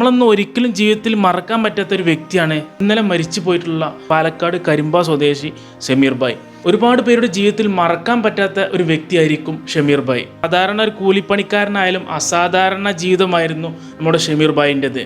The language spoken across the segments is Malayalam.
നമ്മളൊന്നും ഒരിക്കലും ജീവിതത്തിൽ മറക്കാൻ പറ്റാത്ത ഒരു വ്യക്തിയാണ് ഇന്നലെ മരിച്ചു പോയിട്ടുള്ള പാലക്കാട് കരിമ്പ സ്വദേശി ഷമീർ ബായ്. ഒരുപാട് പേരുടെ ജീവിതത്തിൽ മറക്കാൻ പറ്റാത്ത ഒരു വ്യക്തിയായിരിക്കും ഷമീർ ബായ്. സാധാരണ ഒരു കൂലിപ്പണിക്കാരനായാലും അസാധാരണ ജീവിതമായിരുന്നു നമ്മുടെ ഷമീർ ഭായിന്റെത്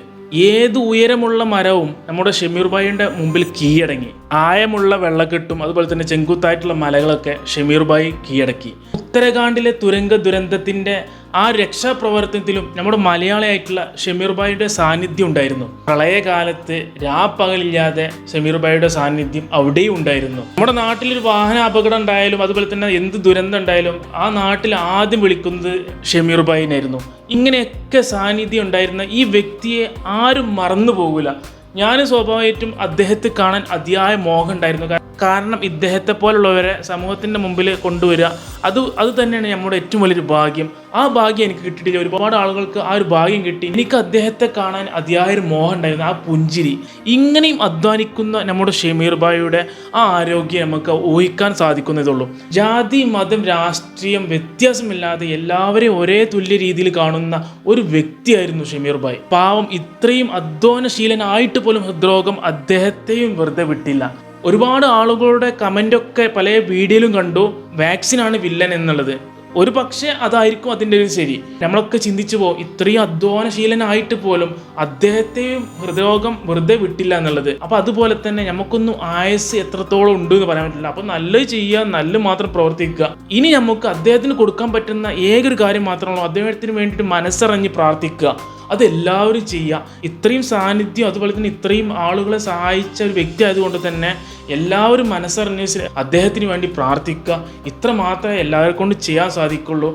ഏത് ഉയരമുള്ള മരവും നമ്മുടെ ഷമീർ ഭായിയുടെ മുമ്പിൽ കീഴടങ്ങി. ആയമുള്ള വെള്ളക്കെട്ടും അതുപോലെ തന്നെ ചെങ്കുത്തായിട്ടുള്ള മലകളൊക്കെ ഷമീർ ബായി കീഴടക്കി. ഉത്തരാഖണ്ഡിലെ തുരങ്ക ദുരന്തത്തിന്റെ ആ രക്ഷാപ്രവർത്തനത്തിലും നമ്മുടെ മലയാളിയായിട്ടുള്ള ഷമീർ ഭായിയുടെ സാന്നിധ്യം ഉണ്ടായിരുന്നു. പ്രളയകാലത്ത് രാപ്പകലില്ലാതെ ഷമീർ ഭായിയുടെ സാന്നിധ്യം അവിടെയും ഉണ്ടായിരുന്നു. നമ്മുടെ നാട്ടിലൊരു വാഹന അപകടം ഉണ്ടായാലും അതുപോലെ തന്നെ എന്ത് ദുരന്തം ഉണ്ടായാലും ആ നാട്ടിൽ ആദ്യം വിളിക്കുന്നത് ഷമീർ ഭായിനായിരുന്നു. ഇങ്ങനെയൊക്കെ സാന്നിധ്യം ഉണ്ടായിരുന്ന ഈ വ്യക്തിയെ ആരും മറന്നു പോകില്ല ഞാൻ സ്വാഭാവികമായിട്ടും അദ്ദേഹത്തെ കാണാൻ അതിയായ മോഹം ഉണ്ടായിരുന്നു. കാരണം ഇദ്ദേഹത്തെ പോലുള്ളവരെ സമൂഹത്തിന്റെ മുമ്പിൽ കൊണ്ടുവരിക. അത് അത് തന്നെയാണ് നമ്മുടെ ഏറ്റവും വലിയൊരു ഭാഗ്യം. ആ ഭാഗ്യം എനിക്ക് കിട്ടിയിട്ടില്ല. ഒരുപാട് ആളുകൾക്ക് ആ ഒരു ഭാഗ്യം കിട്ടി. എനിക്ക് അദ്ദേഹത്തെ കാണാൻ അതിയായ ഒരു മോഹം ഉണ്ടായിരുന്നു ആ പുഞ്ചിരി. ഇങ്ങനെയും അധ്വാനിക്കുന്ന നമ്മുടെ ഷമീർ ബായിയുടെ ആ ആരോഗ്യം നമുക്ക് ഊഹിക്കാൻ സാധിക്കുന്നതുള്ളൂ ജാതി മതം രാഷ്ട്രീയം വ്യത്യാസമില്ലാതെ എല്ലാവരെയും ഒരേ തുല്യ രീതിയിൽ കാണുന്ന ഒരു വ്യക്തിയായിരുന്നു ഷമീർ ബായ് പാവം ഇത്രയും അധ്വാനശീലനായിട്ട് പോലും ഹൃദ്രോഗം അദ്ദേഹത്തെയും വെറുതെ വിട്ടില്ല. ഒരുപാട് ആളുകളുടെ കമന്റൊക്കെ പല വീഡിയോയിലും കണ്ടു. വാക്സിനാണ് വില്ലൻ എന്നുള്ളത്. ഒരു പക്ഷേ അതായിരിക്കും അതിന്റെ ഒരു ശരി. നമ്മളൊക്കെ ചിന്തിച്ചു പോകും ഇത്രയും അധ്വാനശീലനായിട്ട് പോലും അദ്ദേഹത്തെയും ഹൃദയരോഗം വെറുതെ വിട്ടില്ല എന്നുള്ളത്. അപ്പോൾ അതുപോലെ തന്നെ നമുക്കൊന്നും ആയസ് എത്രത്തോളം ഉണ്ട് എന്ന് പറയാൻ പറ്റില്ല. അപ്പോൾ നല്ലത് ചെയ്യുക നല്ല മാത്രം പ്രവർത്തിക്കുക. ഇനി നമുക്ക് അദ്ദേഹത്തിന് കൊടുക്കാൻ പറ്റുന്ന ഏകൊരു കാര്യം മാത്രമാണോ? അദ്ദേഹത്തിന് വേണ്ടിയിട്ട് മനസ്സറിഞ്ഞ് പ്രാർത്ഥിക്കുക. അത് എല്ലാവരും ചെയ്യുക. ഇത്രയും സാന്നിധ്യം അതുപോലെ തന്നെ ഇത്രയും ആളുകളെ സഹായിച്ച ഒരു വ്യക്തി ആയതുകൊണ്ട് തന്നെ എല്ലാവരും മനസ്സറിഞ്ഞ് അദ്ദേഹത്തിന് വേണ്ടി പ്രാർത്ഥിക്കുക. ഇത്ര മാത്രമേ എല്ലാവരെ കൊണ്ട് ചെയ്യാൻ സാധിക്കുള്ളൂ.